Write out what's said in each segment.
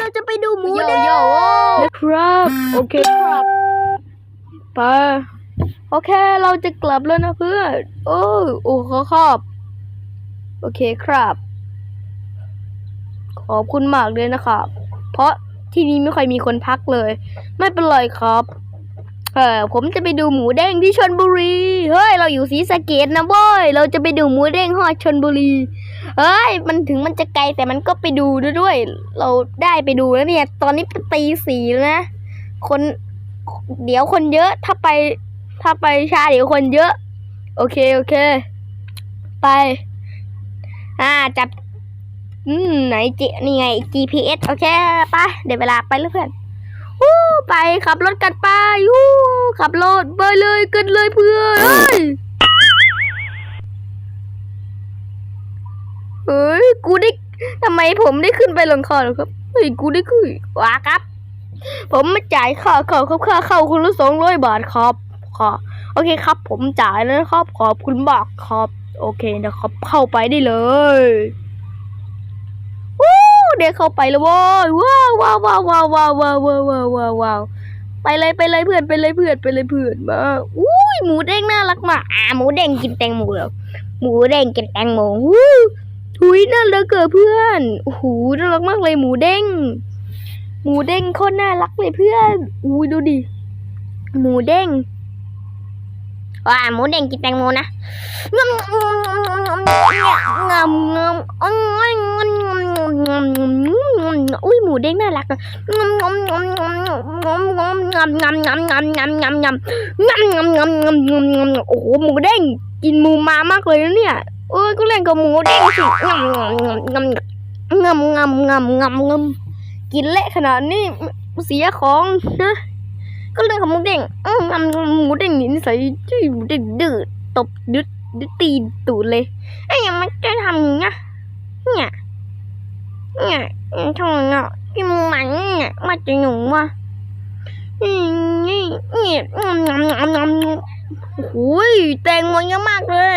เราจะไปดูหมูโยแดงโย่ครับ โอเคครับไปโอเคเราจะกลับแล้วนะเพื่อน โอ้ยโอ้ขอขอบ โอเคครับ ขอบคุณมากเลยนะครับ เพราะที่นี่ไม่ค่อยมีคนพักเลย ไม่เป็นไรครับเออผมจะไปดูหมูเด้งที่ชนบุรี เฮ้ย เราอยู่ศรีสะเกดนะเว้ยเราจะไปดูหมูเด้งฮอดชนบุรี เฮ้ย มันถึงมันจะไกลแต่มันก็ไปดูด้วย เราได้ไปดูแล้วเนี่ย ตอนนี้ตีสีแล้วนะ คน เดี๋ยวคนเยอะ ถ้าไป ถ้าไปชาเดี๋ยวคนเยอะ โอเค โอเค ไป อ่า จับ อืม ไหนจีนี่ไง GPS โอเค ไป เดี๋ยวเวลาไปแล้วเพื่อนวู้ไปขับรถกันไปวู้ขับรถไปเลยกันเลยเพื่อนเฮ้ย เฮ้ย กูได้ทำไมผมได้ขึ้นไปลงคาหรอครับเฮ้ยกูได้ขึ้นว้าครับ ผมมาจ่ายค่าเข้าครับค่าเข้าคนละสองร้อยบาทครับค่ะโอเคครับ ผมจ่ายแล้วครับขอบคุณมากครับ โอเคนะครับเข้าไปได้เลยวู้เด็กเข้าไปแล้วเว้ยว้าวว้าวว้าวว้าวว้าวว้าวว้าวว้าวว้าวว้าวไปเลยไปเลยเพื่อนไปเลยเพื่อนไปเลยเพื่อนมาอุ้ยหมูเด้งน่ารักมากอ่าหมูเด้งกินแตงโมเหรอหมูเด้งกินแตงโมวู้ ทุยน่ารักเกิดเพื่อนโอ้โหน่ารักมากเลยหมูเด้ง หมูเด้งโคตรน่ารักเลยเพื่อนอุ้ยดูดิ หมูเด้งว่าหมูเด้งกินแตงโมนะงำงำงำงำอุ้ยหมูเด้งน่ารักอะงำงำงำงำงำงำงำงำงำงำงำงำงำงำงำงำงำงำงำโอ้โหหมูเด้งกินหมูมามากเลยนะเนี่ย เออก็เล่นกับหมูเด้งสิงำงำงำงำงำงำงำงำกินเละขนาดนี้เสียของนะก็เรื่องของหมูเด้งอืมหมูเด้งนี่นิสัยจี้หมูเด้งดื้อตบดึดดึดตีตูดเลยไอ้ยังมันจะทำอย่างเงี้ยเนี่ยเนี่ยทำไมอะกินมันเนี่ยมาจะหนุ่มวะนี่นี่นี่งำงำงำงำโอ้ยแตงโมเยอะมากเลย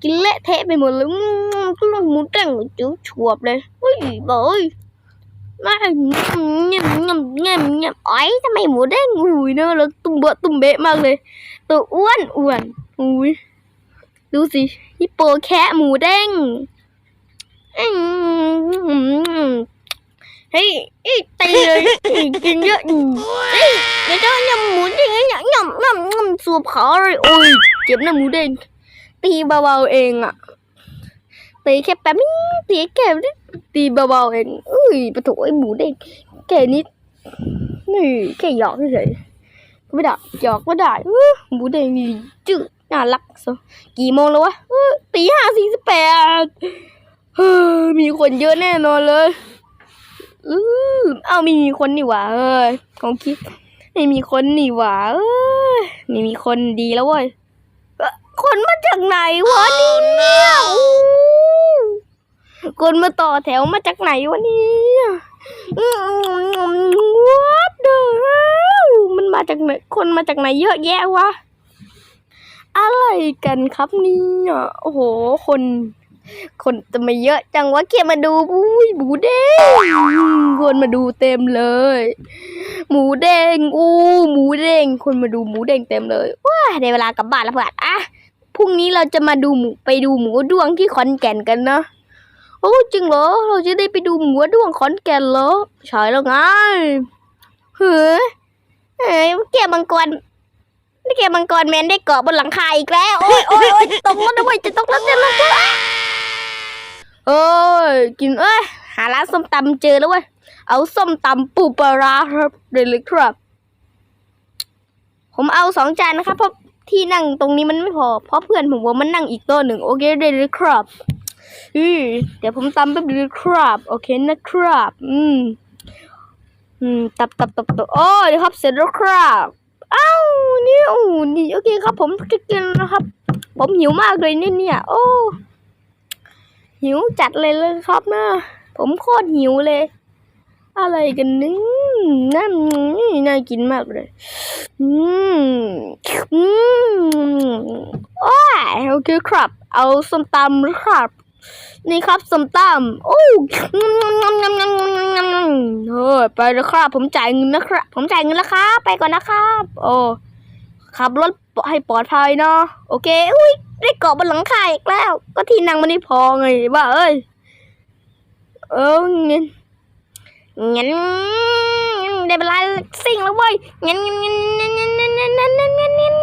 cái lệ thế về một lũng cái lũng muốn trăng của chú chuột đây. Ui bởi mà nhầm nhầm nhầm nhầm. Ấy sao mày muốn đấy? Ngủi nữa là tùm bựa tùm bệ mang này tôi uẩn uẩn ui đủ gì? Hippo cat mù đen hey tay rồi kinh nhớ để cho nhầm muốn thì nhầm nhầm nhầm nhầm sụp khó rồi. Ui, kiếm là mù đen ตีเบาๆเองอะตีแค่แป๊บนึงตีแค่นิดตีเบาๆเองเอ้ยปะโถไอ้หมูเด้งแค่นิดนี่แค่หยอกเฉยไม่ได้หยอกไม่ได้หมูเด้งนี่จืดน่ารักซะกี่โมงแล้ววะตีห้าสี่สิบแปดมีคนเยอะแน่นอนเลยอือเอ้าไม่มีคนนี่หว่าเอ้ยของคิดไม่มีคนนี่หว่าเอ้ยไม่มีคนดีแล้วเว้ย จากไหนวะเนี่ยอู้คนมาต่อแถวมาจากไหนวะเนี่ยวัดเด้อมันมาจากไหนคนมาจากไหนเยอะแยะวะ อะไรกันครับเนี่ยโอ้โห คน คนจะมาเยอะจังวะเกียมาดูอุ้ยหมูเด้งคนมาดูเต็มเลย หมูเด้งอู้หมูเด้งคนมาดูหมูเด้งเต็มเลยว้าได้เวลากลับบ้านแล้วเพื่อนอะ พรุ่งนี้เราจะมาดูหมูไปดูหมูด้วงที่ขอนแก่นกันนะโอ้จริงเหรอ เราจะได้ไปดูหมูด้วงขอนแก่นเหรอใช่แล้วไงเฮ้ยเฮ้ยแกมังกรนี่แกมังกรแมนได้เกาะบนหลังคาอีกแล้วโอ้ยโอ้ยโอ้ยตกแล้วนะเว้ยจะตกแล้วจะตกแล้วเอ้ยกินเอ้ยหาร้านส้มตำเจอแล้วเว้ยเอาส้มตำปูปลาร้าครับเดลิครับ ผมเอาสองจานนะครับเพราะ ที่นั่งตรงนี้มันไม่พอ เพราะเพื่อนผมว่ามันนั่งอีกโต๊ะหนึ่งโอเคเดลิครับอืมเดี๋ยวผมตำแป๊บเดียวครับ โอเคนะครับ อืมอืมตับตับตับตับโอ้ยครับเสร็จแล้วครับอ้าวนี่โอ้นี่โอเคครับ ผมจะกินนะครับ ผมหิวมากเลยเนี่ยเนี่ยโอ้หิวจัดเลยเลยครับนะผมโคตรหิวเลย อะไรกันนี่นั่นน่ากินมากเลย อืม อืมโอ้ยโอเคครับ เอาส้มตำนะครับ นี่ครับส้มตำโอ้ยเฮ้ยไปแล้วครับ ผมจ่ายเงินนะครับ ผมจ่ายเงินแล้วครับ ไปก่อนนะครับ โอ้ขับรถให้ปลอดภัยเนาะ โอเค อุ้ย ได้เกาะบนหลังคาอีกแล้ว ก็ที่นั่งมันไม่พอไงบ้าเอ้ย เออเงิน เงั้นเด้เวลาซิ่งแล้วเว้ยเงั้นงั้นงั้นงั้นงั้นงั้นงั้น